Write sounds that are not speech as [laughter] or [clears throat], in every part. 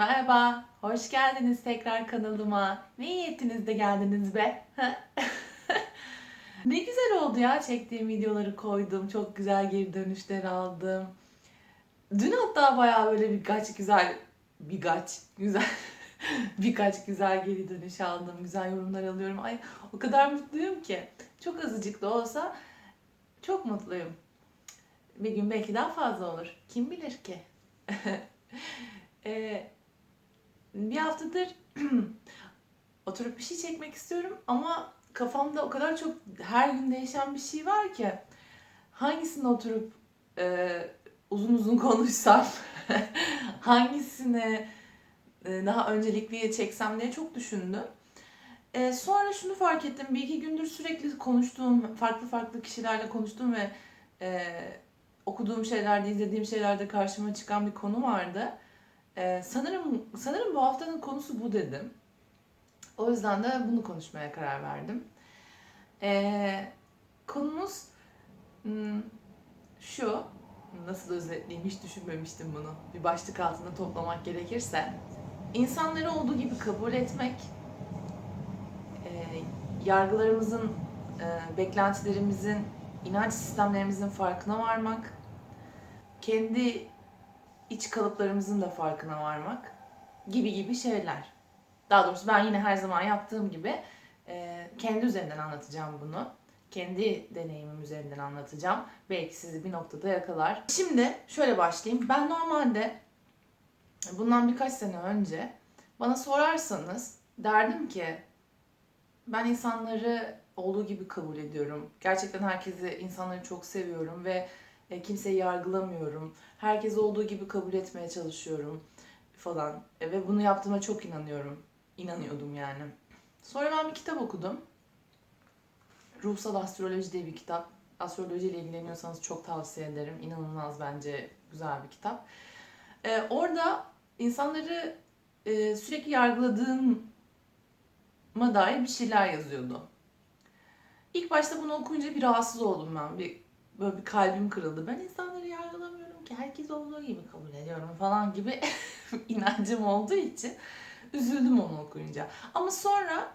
Merhaba, hoş geldiniz tekrar kanalıma. Ne iyi ettiniz de geldiniz be. [laughs] ne güzel oldu ya çektiğim videoları koydum. Çok güzel geri dönüşler aldım. Dün hatta bayağı böyle birkaç güzel, birkaç güzel, [laughs] birkaç güzel geri dönüş aldım. Güzel yorumlar alıyorum. Ay o kadar mutluyum ki. Çok azıcık da olsa çok mutluyum. Bir gün belki daha fazla olur. Kim bilir ki? [laughs] Ee, bir haftadır [clears throat] oturup bir şey çekmek istiyorum ama kafamda o kadar çok her gün değişen bir şey var ki hangisine oturup e, uzun uzun [laughs] konuşsam hangisini e, daha öncelikliye çeksem diye çok düşündüm. E, sonra şunu fark ettim. Bir iki gündür sürekli konuştuğum, farklı farklı kişilerle konuştuğum ve e, okuduğum şeylerde, izlediğim şeylerde karşıma çıkan bir konu vardı. Ee, sanırım sanırım bu haftanın konusu bu dedim. O yüzden de bunu konuşmaya karar verdim. Ee, konumuz hmm, şu. Nasıl özetleyeyim hiç düşünmemiştim bunu. Bir başlık altında toplamak gerekirse. İnsanları olduğu gibi kabul etmek, e, yargılarımızın, e, beklentilerimizin, inanç sistemlerimizin farkına varmak, kendi iç kalıplarımızın da farkına varmak gibi gibi şeyler. Daha doğrusu ben yine her zaman yaptığım gibi e, kendi üzerinden anlatacağım bunu. Kendi deneyimim üzerinden anlatacağım. Belki sizi bir noktada yakalar. Şimdi şöyle başlayayım. Ben normalde bundan birkaç sene önce bana sorarsanız derdim ki ben insanları olduğu gibi kabul ediyorum. Gerçekten herkesi, insanları çok seviyorum ve kimseyi yargılamıyorum. Herkes olduğu gibi kabul etmeye çalışıyorum falan. E, ve bunu yaptığıma çok inanıyorum. İnanıyordum yani. Sonra ben bir kitap okudum. Ruhsal Astroloji diye bir kitap. Astrolojiyle ilgileniyorsanız çok tavsiye ederim. İnanılmaz bence güzel bir kitap. E, orada insanları e, sürekli yargıladığıma dair bir şeyler yazıyordu. İlk başta bunu okuyunca bir rahatsız oldum ben. Bir böyle bir kalbim kırıldı. Ben insanları yargılamıyorum ki herkes olduğu gibi kabul ediyorum falan gibi [laughs] inancım olduğu için üzüldüm onu okuyunca. Ama sonra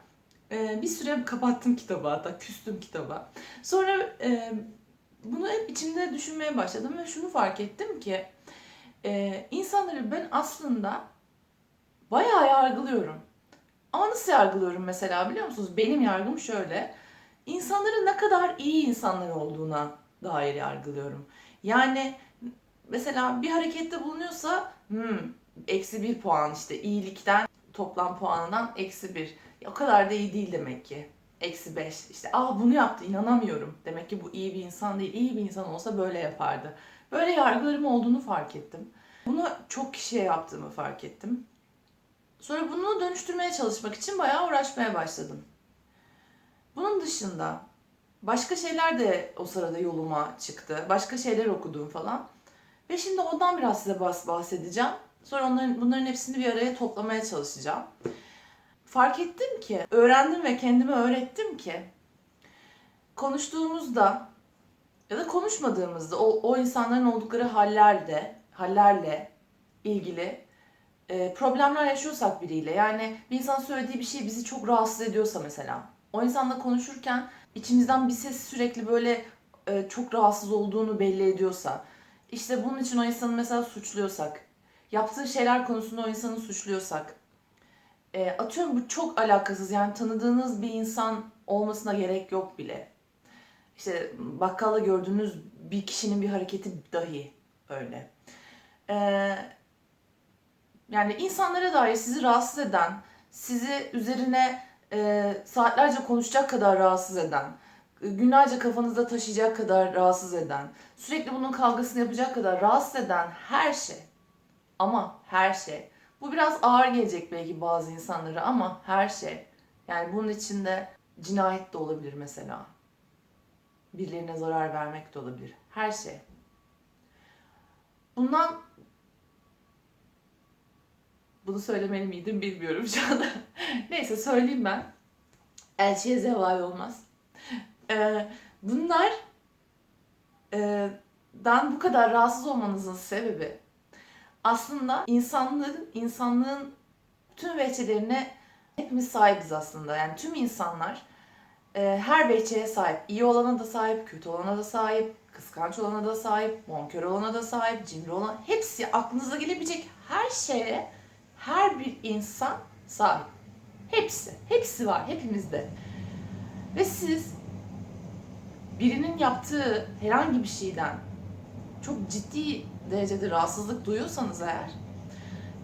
e, bir süre kapattım kitabı hatta küstüm kitaba. Sonra e, bunu hep içimde düşünmeye başladım ve şunu fark ettim ki e, insanları ben aslında bayağı yargılıyorum. Ama nasıl yargılıyorum mesela biliyor musunuz? Benim yargım şöyle. İnsanların ne kadar iyi insanlar olduğuna dair yargılıyorum. Yani mesela bir harekette bulunuyorsa hmm, eksi bir puan işte iyilikten toplam puanından eksi bir. O kadar da iyi değil demek ki. Eksi beş. İşte aa bunu yaptı inanamıyorum. Demek ki bu iyi bir insan değil. İyi bir insan olsa böyle yapardı. Böyle yargılarım olduğunu fark ettim. Bunu çok kişiye yaptığımı fark ettim. Sonra bunu dönüştürmeye çalışmak için bayağı uğraşmaya başladım. Bunun dışında Başka şeyler de o sırada yoluma çıktı. Başka şeyler okudum falan. Ve şimdi ondan biraz size bahsedeceğim. Sonra onların, bunların hepsini bir araya toplamaya çalışacağım. Fark ettim ki, öğrendim ve kendime öğrettim ki konuştuğumuzda ya da konuşmadığımızda o, o insanların oldukları hallerle, hallerle ilgili e, problemler yaşıyorsak biriyle yani bir insan söylediği bir şey bizi çok rahatsız ediyorsa mesela o insanla konuşurken içimizden bir ses sürekli böyle e, çok rahatsız olduğunu belli ediyorsa, işte bunun için o insanı mesela suçluyorsak, yaptığı şeyler konusunda o insanı suçluyorsak, e, atıyorum bu çok alakasız yani tanıdığınız bir insan olmasına gerek yok bile. İşte bakkalla gördüğünüz bir kişinin bir hareketi dahi öyle. E, yani insanlara dair sizi rahatsız eden, sizi üzerine e, saatlerce konuşacak kadar rahatsız eden, günlerce kafanızda taşıyacak kadar rahatsız eden, sürekli bunun kavgasını yapacak kadar rahatsız eden her şey. Ama her şey. Bu biraz ağır gelecek belki bazı insanlara ama her şey. Yani bunun içinde cinayet de olabilir mesela. Birilerine zarar vermek de olabilir. Her şey. Bundan bunu söylemeli miydim bilmiyorum şu anda. [laughs] Neyse söyleyeyim ben. Elçiye zeval olmaz. Ee, bunlar e, dan bu kadar rahatsız olmanızın sebebi aslında insanlığın, insanlığın tüm veçelerine hepimiz sahibiz aslında. Yani tüm insanlar e, her veçeye sahip. İyi olana da sahip, kötü olana da sahip, kıskanç olana da sahip, bonkör olana da sahip, cimri olana hepsi aklınıza gelebilecek her şeye her bir insan sahip. Hepsi. Hepsi var hepimizde. Ve siz birinin yaptığı herhangi bir şeyden çok ciddi derecede rahatsızlık duyuyorsanız eğer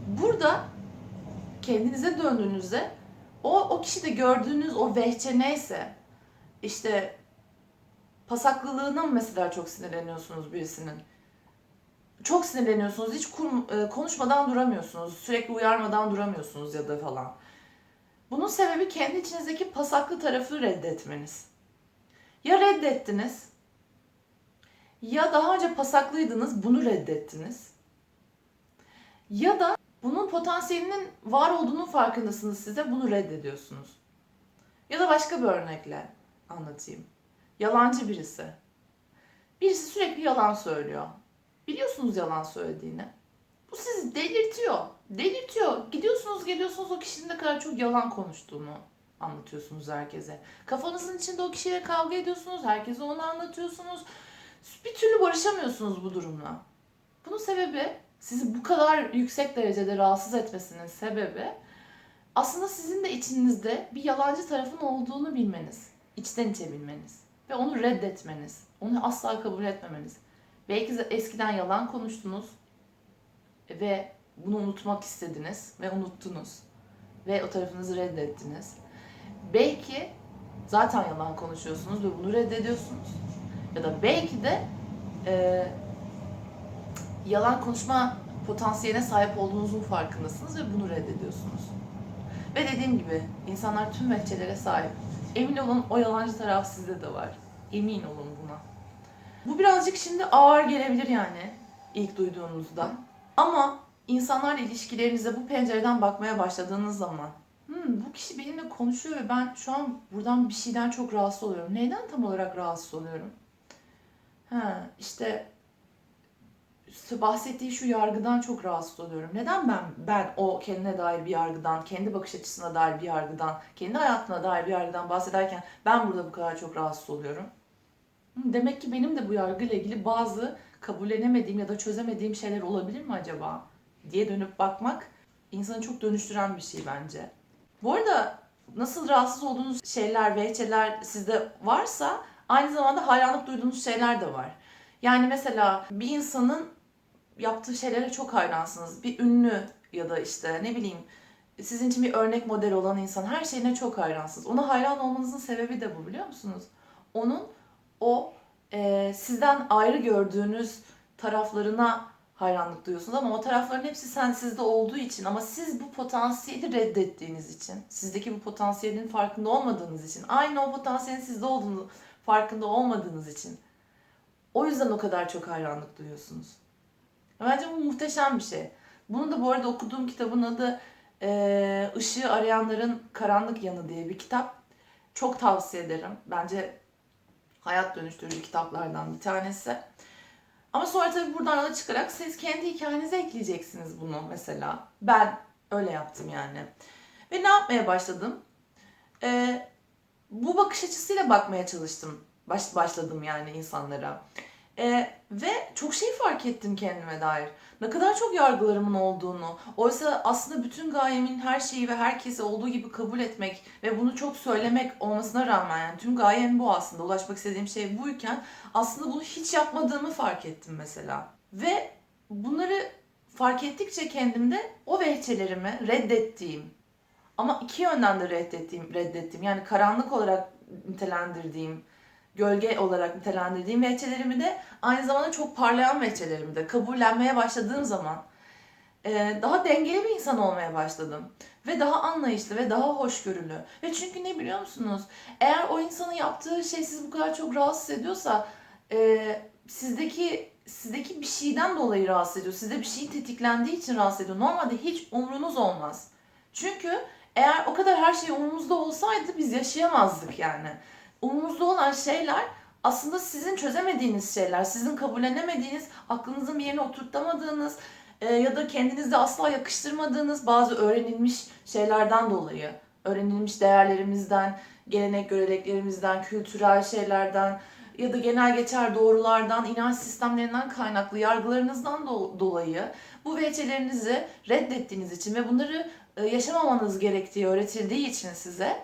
burada kendinize döndüğünüzde o, o kişide gördüğünüz o vehçe neyse işte pasaklılığına mı mesela çok sinirleniyorsunuz birisinin? Çok sinirleniyorsunuz. Hiç kur- e, konuşmadan duramıyorsunuz. Sürekli uyarmadan duramıyorsunuz ya da falan. Bunun sebebi kendi içinizdeki pasaklı tarafı reddetmeniz. Ya reddettiniz ya daha önce pasaklıydınız bunu reddettiniz. Ya da bunun potansiyelinin var olduğunun farkındasınız size bunu reddediyorsunuz. Ya da başka bir örnekle anlatayım. Yalancı birisi. Birisi sürekli yalan söylüyor. Biliyorsunuz yalan söylediğini. Bu sizi delirtiyor. Delirtiyor. Gidiyorsunuz geliyorsunuz o kişinin ne kadar çok yalan konuştuğunu anlatıyorsunuz herkese. Kafanızın içinde o kişiyle kavga ediyorsunuz. Herkese onu anlatıyorsunuz. Bir türlü barışamıyorsunuz bu durumla. Bunun sebebi sizi bu kadar yüksek derecede rahatsız etmesinin sebebi aslında sizin de içinizde bir yalancı tarafın olduğunu bilmeniz. içten içe bilmeniz. Ve onu reddetmeniz. Onu asla kabul etmemeniz. Belki de eskiden yalan konuştunuz ve bunu unutmak istediniz ve unuttunuz. Ve o tarafınızı reddettiniz. Belki zaten yalan konuşuyorsunuz ve bunu reddediyorsunuz. Ya da belki de e, yalan konuşma potansiyeline sahip olduğunuzun farkındasınız ve bunu reddediyorsunuz. Ve dediğim gibi insanlar tüm vehçelere sahip. Emin olun o yalancı taraf sizde de var. Emin olun. Bu birazcık şimdi ağır gelebilir yani ilk duyduğunuzda. Ama insanlarla ilişkilerinize bu pencereden bakmaya başladığınız zaman hmm, bu kişi benimle konuşuyor ve ben şu an buradan bir şeyden çok rahatsız oluyorum. Neyden tam olarak rahatsız oluyorum? Ha, işte bahsettiği şu yargıdan çok rahatsız oluyorum. Neden ben ben o kendine dair bir yargıdan, kendi bakış açısına dair bir yargıdan, kendi hayatına dair bir yargıdan bahsederken ben burada bu kadar çok rahatsız oluyorum? Demek ki benim de bu yargıyla ilgili bazı kabullenemediğim ya da çözemediğim şeyler olabilir mi acaba diye dönüp bakmak insanı çok dönüştüren bir şey bence. Bu arada nasıl rahatsız olduğunuz şeyler, vehçeler sizde varsa aynı zamanda hayranlık duyduğunuz şeyler de var. Yani mesela bir insanın yaptığı şeylere çok hayransınız. Bir ünlü ya da işte ne bileyim sizin için bir örnek model olan insan her şeyine çok hayransınız. Ona hayran olmanızın sebebi de bu biliyor musunuz? Onun o e, sizden ayrı gördüğünüz taraflarına hayranlık duyuyorsunuz ama o tarafların hepsi sen sizde olduğu için ama siz bu potansiyeli reddettiğiniz için, sizdeki bu potansiyelin farkında olmadığınız için, aynı o potansiyelin sizde olduğunu farkında olmadığınız için o yüzden o kadar çok hayranlık duyuyorsunuz. Bence bu muhteşem bir şey. Bunu da bu arada okuduğum kitabın adı e, Işığı Arayanların Karanlık Yanı diye bir kitap. Çok tavsiye ederim. Bence hayat dönüştürücü kitaplardan bir tanesi. Ama sonra tabii buradan yola çıkarak siz kendi hikayenize ekleyeceksiniz bunu mesela. Ben öyle yaptım yani. Ve ne yapmaya başladım? Ee, bu bakış açısıyla bakmaya çalıştım. Baş, başladım yani insanlara. Ee, ve çok şey fark ettim kendime dair. Ne kadar çok yargılarımın olduğunu. Oysa aslında bütün gayemin her şeyi ve herkesi olduğu gibi kabul etmek ve bunu çok söylemek olmasına rağmen yani tüm gayem bu aslında. Ulaşmak istediğim şey buyken aslında bunu hiç yapmadığımı fark ettim mesela. Ve bunları fark ettikçe kendimde o vehçelerimi reddettiğim ama iki yönden de reddettiğim, reddettiğim yani karanlık olarak nitelendirdiğim gölge olarak nitelendirdiğim vehçelerimi de aynı zamanda çok parlayan vehçelerimi de kabullenmeye başladığım zaman e, daha dengeli bir insan olmaya başladım. Ve daha anlayışlı ve daha hoşgörülü. Ve çünkü ne biliyor musunuz? Eğer o insanın yaptığı şey sizi bu kadar çok rahatsız ediyorsa e, sizdeki sizdeki bir şeyden dolayı rahatsız ediyor. Sizde bir şey tetiklendiği için rahatsız ediyor. Normalde hiç umrunuz olmaz. Çünkü eğer o kadar her şey umurumuzda olsaydı biz yaşayamazdık yani umurunuzda olan şeyler aslında sizin çözemediğiniz şeyler, sizin kabullenemediğiniz, aklınızın bir yerine oturtamadığınız, e, ya da kendinizde asla yakıştırmadığınız bazı öğrenilmiş şeylerden dolayı, öğrenilmiş değerlerimizden, gelenek göreneklerimizden, kültürel şeylerden ya da genel geçer doğrulardan, inanç sistemlerinden kaynaklı yargılarınızdan do- dolayı bu veçelerinizi reddettiğiniz için ve bunları e, yaşamamanız gerektiği öğretildiği için size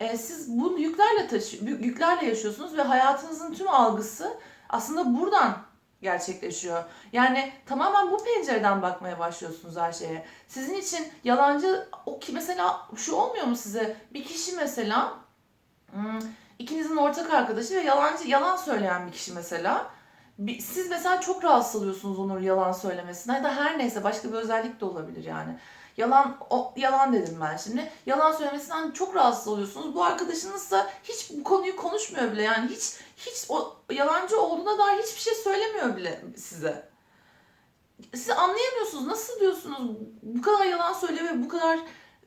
e, siz bu yüklerle taşı yüklerle yaşıyorsunuz ve hayatınızın tüm algısı aslında buradan gerçekleşiyor. Yani tamamen bu pencereden bakmaya başlıyorsunuz her şeye. Sizin için yalancı o ki mesela şu olmuyor mu size? Bir kişi mesela hmm, ikinizin ortak arkadaşı ve yalancı yalan söyleyen bir kişi mesela. Siz mesela çok rahatsız oluyorsunuz onun yalan söylemesine ya da her neyse başka bir özellik de olabilir yani. Yalan o yalan dedim ben şimdi. Yalan söylemesinden çok rahatsız oluyorsunuz. Bu arkadaşınız da hiç bu konuyu konuşmuyor bile. Yani hiç hiç o yalancı olduğuna dair hiçbir şey söylemiyor bile size. Siz anlayamıyorsunuz. Nasıl diyorsunuz? Bu kadar yalan söylüyor ve bu kadar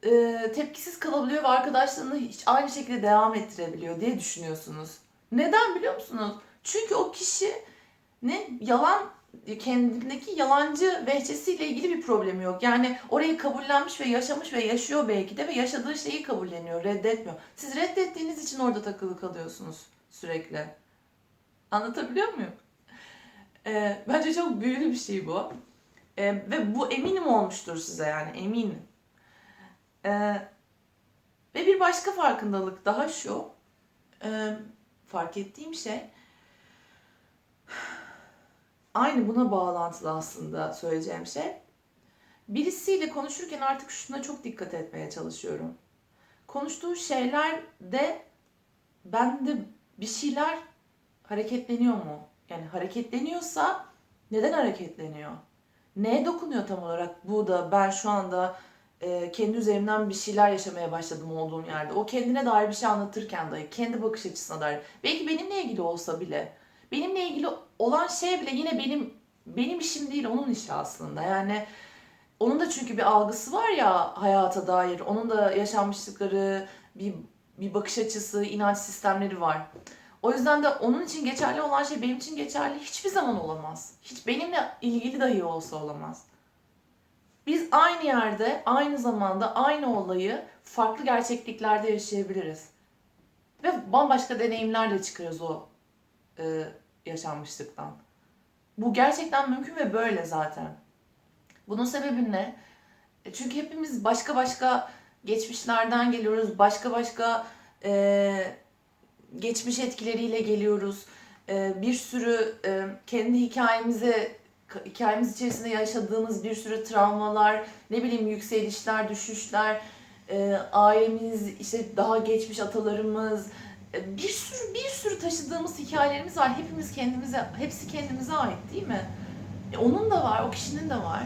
e, tepkisiz kalabiliyor ve arkadaşlarını hiç aynı şekilde devam ettirebiliyor diye düşünüyorsunuz. Neden biliyor musunuz? Çünkü o kişi ne yalan kendindeki yalancı vehçesiyle ilgili bir problemi yok. Yani orayı kabullenmiş ve yaşamış ve yaşıyor belki de ve yaşadığı şeyi kabulleniyor, reddetmiyor. Siz reddettiğiniz için orada takılı kalıyorsunuz sürekli. Anlatabiliyor muyum? Ee, bence çok büyülü bir şey bu. Ee, ve bu eminim olmuştur size yani eminim. Ee, ve bir başka farkındalık daha şu. Ee, fark ettiğim şey aynı buna bağlantılı aslında söyleyeceğim şey. Birisiyle konuşurken artık şuna çok dikkat etmeye çalışıyorum. Konuştuğu şeylerde bende bir şeyler hareketleniyor mu? Yani hareketleniyorsa neden hareketleniyor? Neye dokunuyor tam olarak bu da ben şu anda e, kendi üzerimden bir şeyler yaşamaya başladım olduğum yerde. O kendine dair bir şey anlatırken dahi, kendi bakış açısına dair. Belki benimle ilgili olsa bile, benimle ilgili olan şey bile yine benim benim işim değil, onun işi aslında. Yani onun da çünkü bir algısı var ya hayata dair. Onun da yaşanmışlıkları, bir bir bakış açısı, inanç sistemleri var. O yüzden de onun için geçerli olan şey benim için geçerli hiçbir zaman olamaz. Hiç benimle ilgili dahi olsa olamaz. Biz aynı yerde, aynı zamanda aynı olayı farklı gerçekliklerde yaşayabiliriz. Ve bambaşka deneyimlerle çıkarız o e, yaşanmışlıktan. Bu gerçekten mümkün ve böyle zaten. Bunun sebebi ne? E, Çünkü hepimiz başka başka geçmişlerden geliyoruz. Başka başka e, geçmiş etkileriyle geliyoruz. E, bir sürü e, kendi hikayemize hikayemiz içerisinde yaşadığımız bir sürü travmalar, ne bileyim yükselişler, düşüşler, e, ailemiz, işte daha geçmiş atalarımız, bir sürü bir sürü taşıdığımız hikayelerimiz var. Hepimiz kendimize, hepsi kendimize ait değil mi? E, onun da var, o kişinin de var.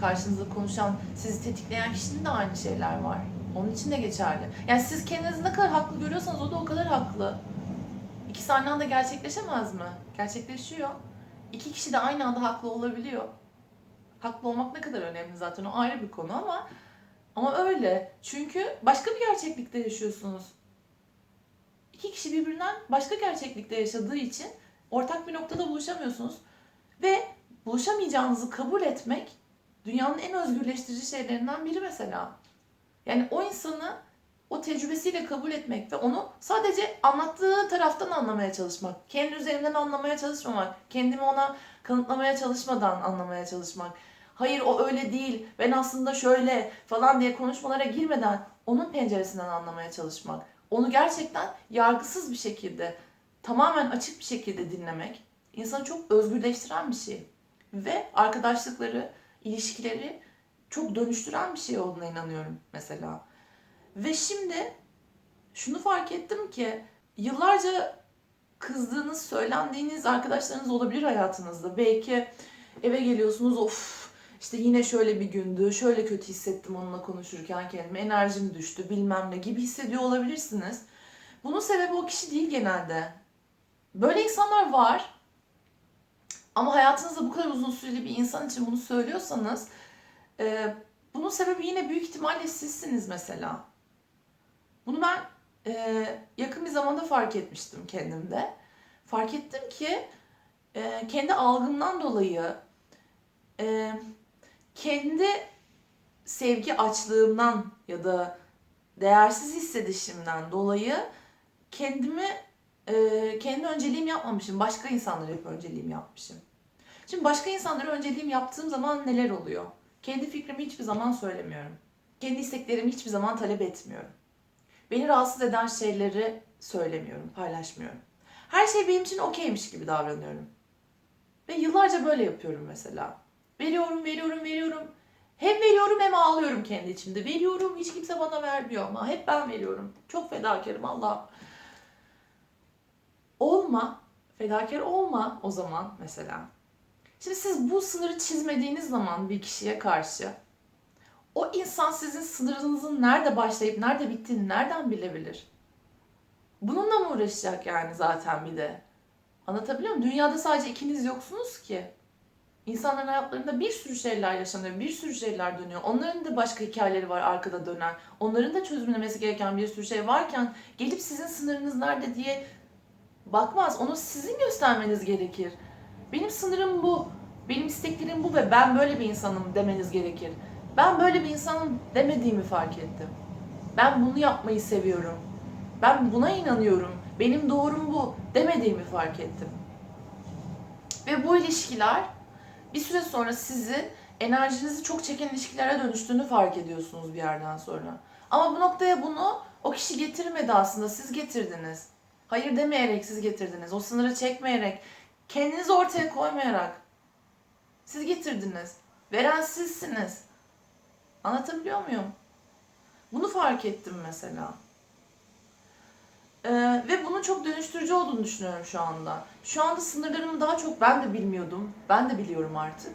Karşınızda konuşan, sizi tetikleyen kişinin de aynı şeyler var. Onun için de geçerli. Yani siz kendinizi ne kadar haklı görüyorsanız o da o kadar haklı. İkisi aynı anda gerçekleşemez mi? Gerçekleşiyor. İki kişi de aynı anda haklı olabiliyor. Haklı olmak ne kadar önemli zaten o ayrı bir konu ama ama öyle. Çünkü başka bir gerçeklikte yaşıyorsunuz. İki kişi birbirinden başka gerçeklikte yaşadığı için ortak bir noktada buluşamıyorsunuz. Ve buluşamayacağınızı kabul etmek dünyanın en özgürleştirici şeylerinden biri mesela. Yani o insanı o tecrübesiyle kabul etmek ve onu sadece anlattığı taraftan anlamaya çalışmak. Kendi üzerinden anlamaya çalışmamak. Kendimi ona kanıtlamaya çalışmadan anlamaya çalışmak. Hayır o öyle değil. Ben aslında şöyle falan diye konuşmalara girmeden onun penceresinden anlamaya çalışmak. Onu gerçekten yargısız bir şekilde, tamamen açık bir şekilde dinlemek insanı çok özgürleştiren bir şey. Ve arkadaşlıkları, ilişkileri çok dönüştüren bir şey olduğuna inanıyorum mesela. Ve şimdi şunu fark ettim ki yıllarca kızdığınız, söylendiğiniz arkadaşlarınız olabilir hayatınızda. Belki eve geliyorsunuz of işte yine şöyle bir gündü, şöyle kötü hissettim onunla konuşurken kendimi, enerjim düştü bilmem ne gibi hissediyor olabilirsiniz. Bunun sebebi o kişi değil genelde. Böyle insanlar var. Ama hayatınızda bu kadar uzun süreli bir insan için bunu söylüyorsanız e, bunun sebebi yine büyük ihtimalle sizsiniz mesela. Bunu ben e, yakın bir zamanda fark etmiştim kendimde. Fark ettim ki e, kendi algımdan dolayı e, kendi sevgi açlığımdan ya da değersiz hissedişimden dolayı kendimi e, kendi önceliğim yapmamışım. Başka insanları hep önceliğim yapmışım. Şimdi başka insanları önceliğim yaptığım zaman neler oluyor? Kendi fikrimi hiçbir zaman söylemiyorum. Kendi isteklerimi hiçbir zaman talep etmiyorum. Beni rahatsız eden şeyleri söylemiyorum, paylaşmıyorum. Her şey benim için okeymiş gibi davranıyorum. Ve yıllarca böyle yapıyorum mesela. Veriyorum, veriyorum, veriyorum. Hem veriyorum hem ağlıyorum kendi içimde. Veriyorum, hiç kimse bana vermiyor ama hep ben veriyorum. Çok fedakarım Allah. Olma, fedakar olma o zaman mesela. Şimdi siz bu sınırı çizmediğiniz zaman bir kişiye karşı o insan sizin sınırınızın nerede başlayıp nerede bittiğini nereden bilebilir? Bununla mı uğraşacak yani zaten bir de? Anlatabiliyor muyum? Dünyada sadece ikiniz yoksunuz ki. İnsanların hayatlarında bir sürü şeyler yaşanıyor, bir sürü şeyler dönüyor. Onların da başka hikayeleri var arkada dönen. Onların da çözümlemesi gereken bir sürü şey varken gelip sizin sınırınız nerede diye bakmaz. Onu sizin göstermeniz gerekir. Benim sınırım bu, benim isteklerim bu ve ben böyle bir insanım demeniz gerekir. Ben böyle bir insanım demediğimi fark ettim. Ben bunu yapmayı seviyorum. Ben buna inanıyorum. Benim doğrum bu demediğimi fark ettim. Ve bu ilişkiler bir süre sonra sizi enerjinizi çok çeken ilişkilere dönüştüğünü fark ediyorsunuz bir yerden sonra. Ama bu noktaya bunu o kişi getirmedi aslında siz getirdiniz. Hayır demeyerek siz getirdiniz. O sınırı çekmeyerek, kendinizi ortaya koymayarak siz getirdiniz. Veren sizsiniz. Anlatabiliyor muyum? Bunu fark ettim mesela. Ee, ve bunun çok dönüştürücü olduğunu düşünüyorum şu anda. Şu anda sınırlarımı daha çok ben de bilmiyordum. Ben de biliyorum artık.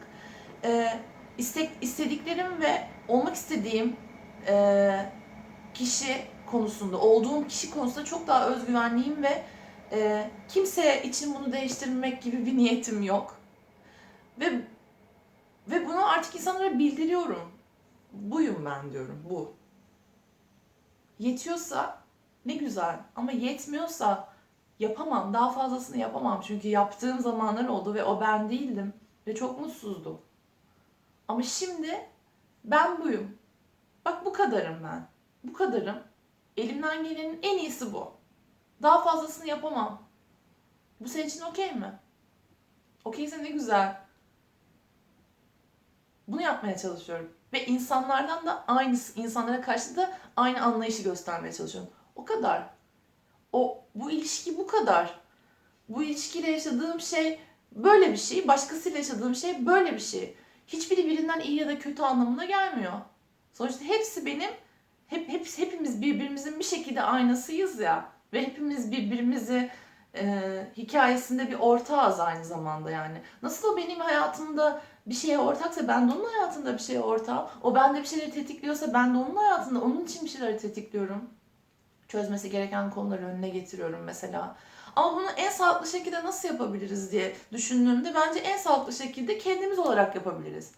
Ee, istek, istediklerim ve olmak istediğim e, kişi konusunda, olduğum kişi konusunda çok daha özgüvenliyim ve e, kimse için bunu değiştirmek gibi bir niyetim yok. Ve ve bunu artık insanlara bildiriyorum. Buyum ben diyorum, bu. Yetiyorsa ne güzel ama yetmiyorsa yapamam, daha fazlasını yapamam. Çünkü yaptığım zamanlar oldu ve o ben değildim ve çok mutsuzdum. Ama şimdi ben buyum. Bak bu kadarım ben. Bu kadarım. Elimden gelenin en iyisi bu. Daha fazlasını yapamam. Bu senin için okey mi? Okeyse ne güzel. Bunu yapmaya çalışıyorum. Ve insanlardan da aynısı, insanlara karşı da aynı anlayışı göstermeye çalışıyorum. O kadar. O bu ilişki bu kadar. Bu ilişkiyle yaşadığım şey böyle bir şey, başkasıyla yaşadığım şey böyle bir şey. Hiçbiri birinden iyi ya da kötü anlamına gelmiyor. Sonuçta hepsi benim, hep, hep hepimiz birbirimizin bir şekilde aynasıyız ya. Ve hepimiz birbirimizi e, hikayesinde bir ortağız aynı zamanda yani. Nasıl o benim hayatımda bir şeye ortaksa ben de onun hayatında bir şeye ortağım. O bende bir şeyleri tetikliyorsa ben de onun hayatında onun için bir şeyleri tetikliyorum. Çözmesi gereken konuları önüne getiriyorum mesela. Ama bunu en sağlıklı şekilde nasıl yapabiliriz diye düşündüğümde bence en sağlıklı şekilde kendimiz olarak yapabiliriz.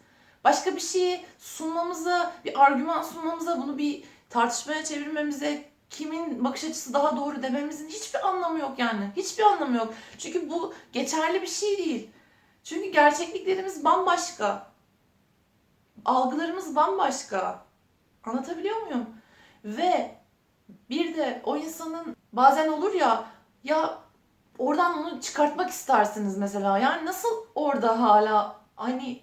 Başka bir şeyi sunmamıza, bir argüman sunmamıza, bunu bir tartışmaya çevirmemize, kimin bakış açısı daha doğru dememizin hiçbir anlamı yok yani. Hiçbir anlamı yok. Çünkü bu geçerli bir şey değil. Çünkü gerçekliklerimiz bambaşka. Algılarımız bambaşka. Anlatabiliyor muyum? Ve bir de o insanın bazen olur ya ya oradan onu çıkartmak istersiniz mesela. Yani nasıl orada hala hani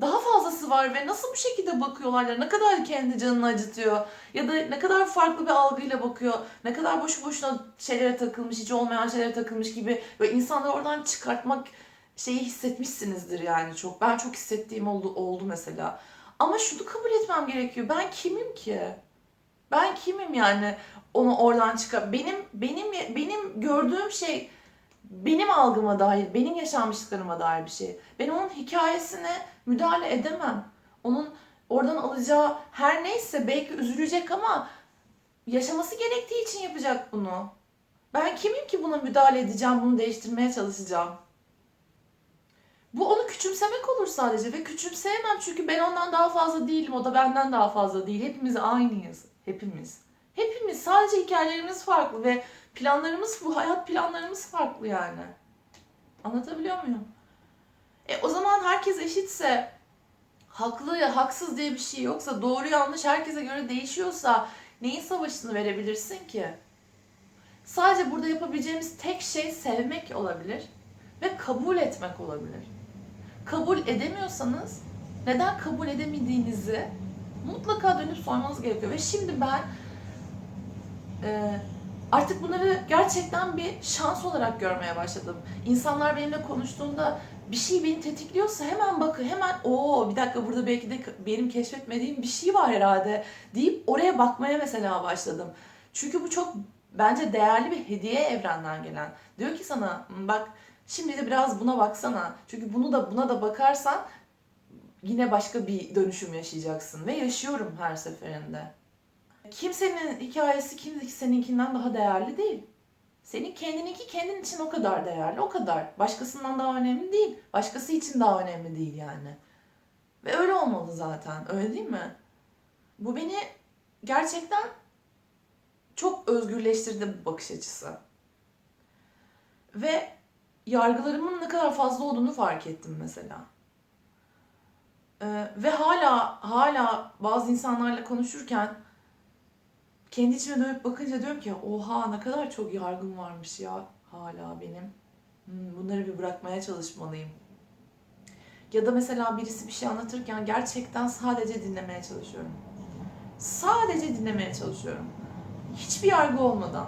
daha fazlası var ve nasıl bu şekilde bakıyorlar ya? Ne kadar kendi canını acıtıyor ya da ne kadar farklı bir algıyla bakıyor? Ne kadar boşu boşuna şeylere takılmış hiç olmayan şeylere takılmış gibi ve insanları oradan çıkartmak şeyi hissetmişsinizdir yani çok. Ben çok hissettiğim oldu oldu mesela. Ama şunu kabul etmem gerekiyor. Ben kimim ki ben kimim yani onu oradan çıkar benim benim benim gördüğüm şey benim algıma dair, benim yaşanmışlıklarıma dair bir şey. Ben onun hikayesine müdahale edemem. Onun oradan alacağı her neyse belki üzülecek ama yaşaması gerektiği için yapacak bunu. Ben kimim ki buna müdahale edeceğim, bunu değiştirmeye çalışacağım. Bu onu küçümsemek olur sadece ve küçümseyemem çünkü ben ondan daha fazla değilim, o da benden daha fazla değil. Hepimiz aynıyız, hepimiz. Hepimiz sadece hikayelerimiz farklı ve planlarımız bu hayat planlarımız farklı yani. Anlatabiliyor muyum? E o zaman herkes eşitse haklı ya haksız diye bir şey yoksa, doğru yanlış herkese göre değişiyorsa neyin savaşını verebilirsin ki? Sadece burada yapabileceğimiz tek şey sevmek olabilir ve kabul etmek olabilir. Kabul edemiyorsanız neden kabul edemediğinizi mutlaka dönüp sormanız gerekiyor. Ve şimdi ben e, artık bunları gerçekten bir şans olarak görmeye başladım. İnsanlar benimle konuştuğunda bir şey beni tetikliyorsa hemen bakın hemen o bir dakika burada belki de benim keşfetmediğim bir şey var herhalde deyip oraya bakmaya mesela başladım. Çünkü bu çok bence değerli bir hediye evrenden gelen. Diyor ki sana bak şimdi de biraz buna baksana. Çünkü bunu da buna da bakarsan yine başka bir dönüşüm yaşayacaksın ve yaşıyorum her seferinde. Kimsenin hikayesi kimseninkinden daha değerli değil. Senin kendininki kendin için o kadar değerli, o kadar. Başkasından daha önemli değil. Başkası için daha önemli değil yani. Ve öyle olmalı zaten, öyle değil mi? Bu beni gerçekten çok özgürleştirdi bu bakış açısı. Ve yargılarımın ne kadar fazla olduğunu fark ettim mesela. Ee, ve hala hala bazı insanlarla konuşurken kendi içime dönüp bakınca diyorum ki oha ne kadar çok yargım varmış ya hala benim. Hmm, bunları bir bırakmaya çalışmalıyım. Ya da mesela birisi bir şey anlatırken gerçekten sadece dinlemeye çalışıyorum. Sadece dinlemeye çalışıyorum. Hiçbir yargı olmadan.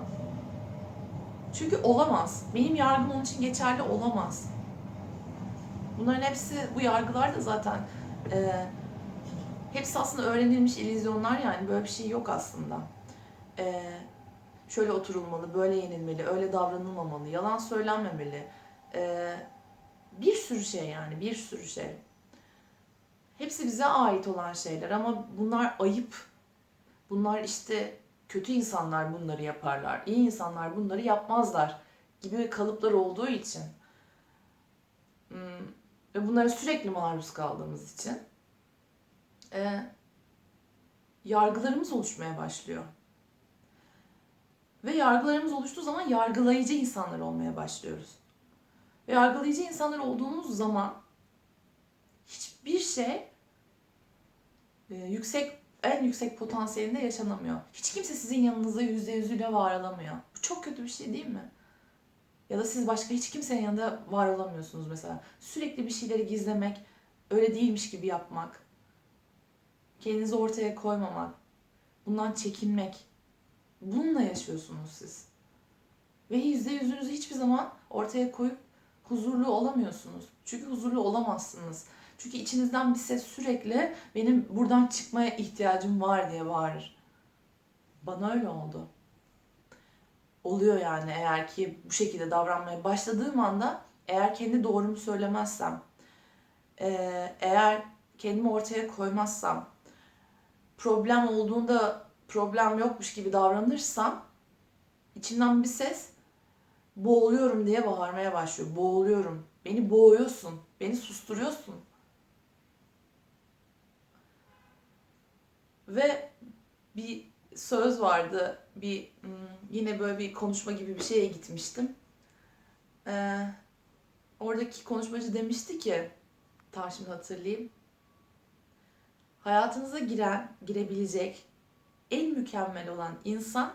Çünkü olamaz. Benim yargım onun için geçerli olamaz. Bunların hepsi, bu yargılar da zaten e, hepsi aslında öğrenilmiş illüzyonlar yani böyle bir şey yok aslında. E, şöyle oturulmalı, böyle yenilmeli, öyle davranılmamalı, yalan söylenmemeli. E, bir sürü şey yani, bir sürü şey. Hepsi bize ait olan şeyler ama bunlar ayıp. Bunlar işte kötü insanlar bunları yaparlar, iyi insanlar bunları yapmazlar gibi kalıplar olduğu için ve bunlara sürekli maruz kaldığımız için e, yargılarımız oluşmaya başlıyor. Ve yargılarımız oluştuğu zaman yargılayıcı insanlar olmaya başlıyoruz. Ve yargılayıcı insanlar olduğumuz zaman hiçbir şey e, yüksek en yüksek potansiyelinde yaşanamıyor. Hiç kimse sizin yanınızda yüzde yüzüyle var olamıyor. Bu çok kötü bir şey değil mi? Ya da siz başka hiç kimsenin yanında var olamıyorsunuz mesela. Sürekli bir şeyleri gizlemek, öyle değilmiş gibi yapmak, kendinizi ortaya koymamak, bundan çekinmek. Bununla yaşıyorsunuz siz. Ve yüzde yüzünüzü hiçbir zaman ortaya koyup huzurlu olamıyorsunuz. Çünkü huzurlu olamazsınız. Çünkü içinizden bir ses sürekli benim buradan çıkmaya ihtiyacım var diye bağırır. Bana öyle oldu. Oluyor yani eğer ki bu şekilde davranmaya başladığım anda eğer kendi doğrumu söylemezsem, eğer kendimi ortaya koymazsam, problem olduğunda problem yokmuş gibi davranırsam içimden bir ses boğuluyorum diye bağırmaya başlıyor. Boğuluyorum. Beni boğuyorsun. Beni susturuyorsun. Ve bir söz vardı. Bir yine böyle bir konuşma gibi bir şeye gitmiştim. Ee, oradaki konuşmacı demişti ki, tam şimdi hatırlayayım. Hayatınıza giren, girebilecek en mükemmel olan insan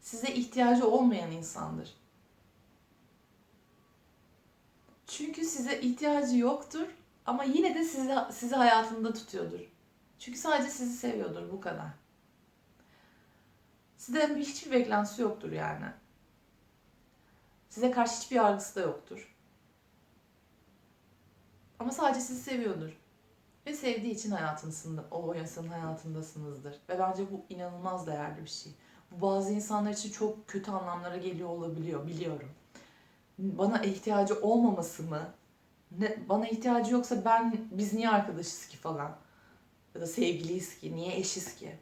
size ihtiyacı olmayan insandır. Çünkü size ihtiyacı yoktur ama yine de sizi, sizi hayatında tutuyordur. Çünkü sadece sizi seviyordur bu kadar. Sizden hiçbir beklentisi yoktur yani. Size karşı hiçbir yargısı da yoktur. Ama sadece sizi seviyordur. Ve sevdiği için hayatınızda, o insanın hayatındasınızdır. Ve bence bu inanılmaz değerli bir şey. Bu bazı insanlar için çok kötü anlamlara geliyor olabiliyor, biliyorum. Bana ihtiyacı olmaması mı? Ne, bana ihtiyacı yoksa ben, biz niye arkadaşız ki falan? Ya da sevgiliyiz ki, niye eşiz ki?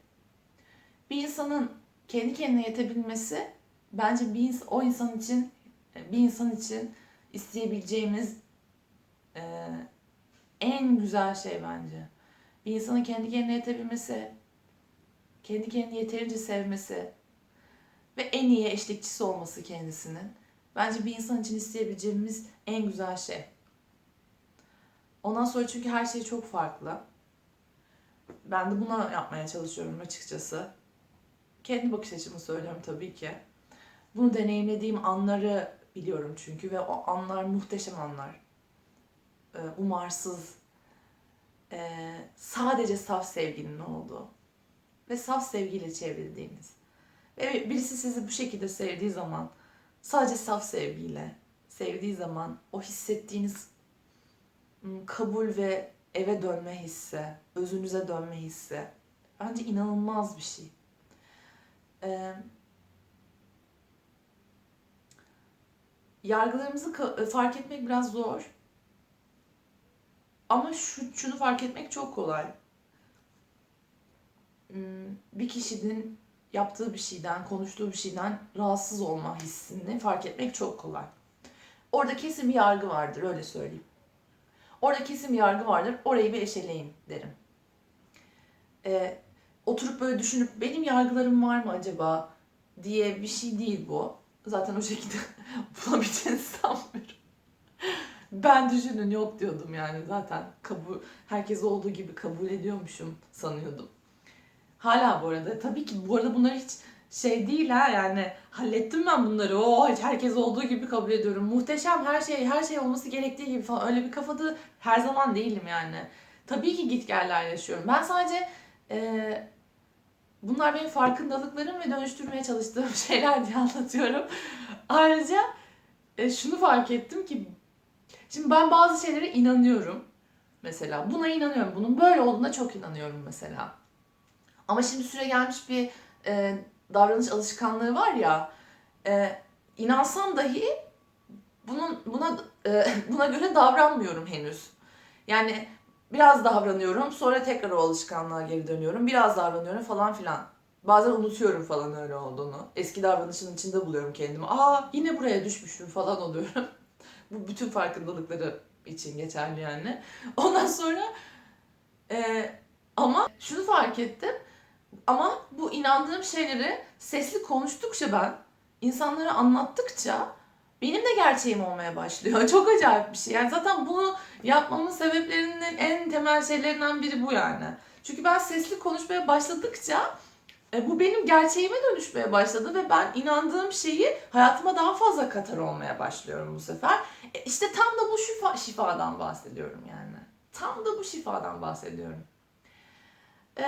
Bir insanın kendi kendine yetebilmesi bence bir ins- o insan için bir insan için isteyebileceğimiz e, en güzel şey bence. Bir insanın kendi kendine yetebilmesi, kendi kendini yeterince sevmesi ve en iyi eşlikçisi olması kendisinin. Bence bir insan için isteyebileceğimiz en güzel şey. Ondan sonra çünkü her şey çok farklı. Ben de buna yapmaya çalışıyorum açıkçası. Kendi bakış açımı söylüyorum tabii ki. Bunu deneyimlediğim anları biliyorum çünkü ve o anlar muhteşem anlar. Ee, umarsız, ee, sadece saf sevginin olduğu ve saf sevgiyle çevrildiğiniz. Ve birisi sizi bu şekilde sevdiği zaman, sadece saf sevgiyle sevdiği zaman o hissettiğiniz kabul ve eve dönme hissi, özünüze dönme hissi bence inanılmaz bir şey. Ee, yargılarımızı fark etmek biraz zor. Ama şu, şunu fark etmek çok kolay. Hmm, Bir kişinin yaptığı bir şeyden, konuştuğu bir şeyden rahatsız olma hissini fark etmek çok kolay. Orada kesin bir yargı vardır, öyle söyleyeyim. Orada kesin bir yargı vardır, orayı bir eşeleyin derim. Ee, oturup böyle düşünüp benim yargılarım var mı acaba diye bir şey değil bu. Zaten o şekilde [laughs] bulabileceğini sanmıyorum. Ben düşünün yok diyordum yani zaten kabul herkes olduğu gibi kabul ediyormuşum sanıyordum. Hala bu arada tabii ki bu arada bunlar hiç şey değil ha yani hallettim ben bunları. O herkes olduğu gibi kabul ediyorum. Muhteşem her şey her şey olması gerektiği gibi falan öyle bir kafada her zaman değilim yani. Tabii ki gitgeller yaşıyorum. Ben sadece e, bunlar benim farkındalıklarım ve dönüştürmeye çalıştığım [laughs] şeyler diye anlatıyorum. Ayrıca e, şunu fark ettim ki Şimdi ben bazı şeylere inanıyorum. Mesela buna inanıyorum. Bunun böyle olduğuna çok inanıyorum mesela. Ama şimdi süre gelmiş bir e, davranış alışkanlığı var ya. E, inansam dahi bunun buna e, [laughs] buna göre davranmıyorum henüz. Yani biraz davranıyorum, sonra tekrar o alışkanlığa geri dönüyorum. Biraz davranıyorum falan filan. Bazen unutuyorum falan öyle olduğunu. Eski davranışın içinde buluyorum kendimi. Aa yine buraya düşmüşüm falan oluyorum. [laughs] Bu bütün farkındalıkları için geçerli yani. [laughs] Ondan sonra e, ama şunu fark ettim. Ama bu inandığım şeyleri sesli konuştukça ben, insanlara anlattıkça benim de gerçeğim olmaya başlıyor. [laughs] Çok acayip bir şey. Yani zaten bunu yapmamın sebeplerinin en temel şeylerinden biri bu yani. Çünkü ben sesli konuşmaya başladıkça e, bu benim gerçeğime dönüşmeye başladı ve ben inandığım şeyi hayatıma daha fazla katar olmaya başlıyorum bu sefer. E, işte tam da bu şifa, şifadan bahsediyorum yani. Tam da bu şifadan bahsediyorum. E,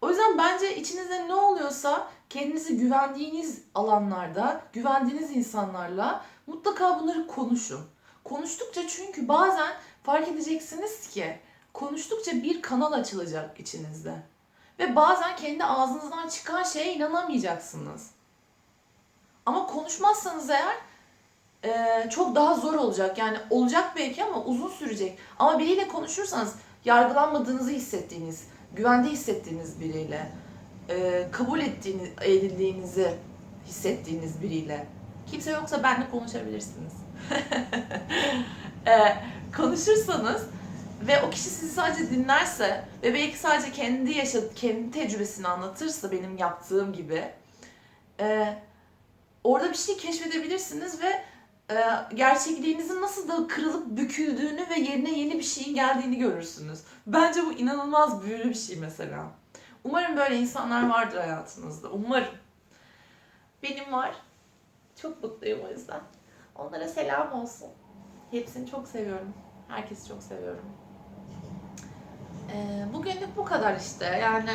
o yüzden bence içinizde ne oluyorsa kendinizi güvendiğiniz alanlarda, güvendiğiniz insanlarla mutlaka bunları konuşun. Konuştukça çünkü bazen fark edeceksiniz ki konuştukça bir kanal açılacak içinizde. Ve bazen kendi ağzınızdan çıkan şeye inanamayacaksınız. Ama konuşmazsanız eğer e, çok daha zor olacak. Yani olacak belki ama uzun sürecek. Ama biriyle konuşursanız yargılanmadığınızı hissettiğiniz, güvende hissettiğiniz biriyle, e, kabul ettiğiniz, edildiğinizi hissettiğiniz biriyle. Kimse yoksa benle konuşabilirsiniz. [laughs] e, konuşursanız ve o kişi sizi sadece dinlerse ve belki sadece kendi yaşadığı, kendi tecrübesini anlatırsa benim yaptığım gibi e, orada bir şey keşfedebilirsiniz ve e, gerçekliğinizin nasıl da kırılıp büküldüğünü ve yerine yeni bir şeyin geldiğini görürsünüz. Bence bu inanılmaz büyülü bir şey mesela. Umarım böyle insanlar vardır hayatınızda. Umarım. Benim var. Çok mutluyum o yüzden. Onlara selam olsun. Hepsini çok seviyorum. Herkesi çok seviyorum. Ee, bugünlük bu kadar işte. Yani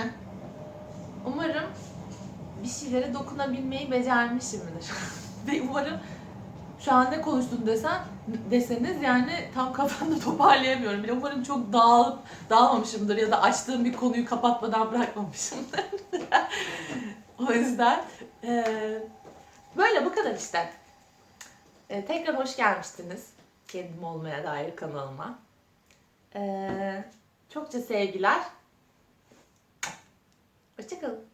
umarım bir şeylere dokunabilmeyi becermişimdir. [laughs] Ve umarım şu an ne konuştun desen deseniz yani tam kafamda [laughs] toparlayamıyorum bile. Umarım çok dağılıp dağılmamışımdır ya da açtığım bir konuyu kapatmadan bırakmamışımdır. [laughs] o yüzden eee, böyle bu kadar işte. Eee, tekrar hoş gelmiştiniz kendim olmaya dair kanalıma. Eee, çokça sevgiler. Hoşçakalın.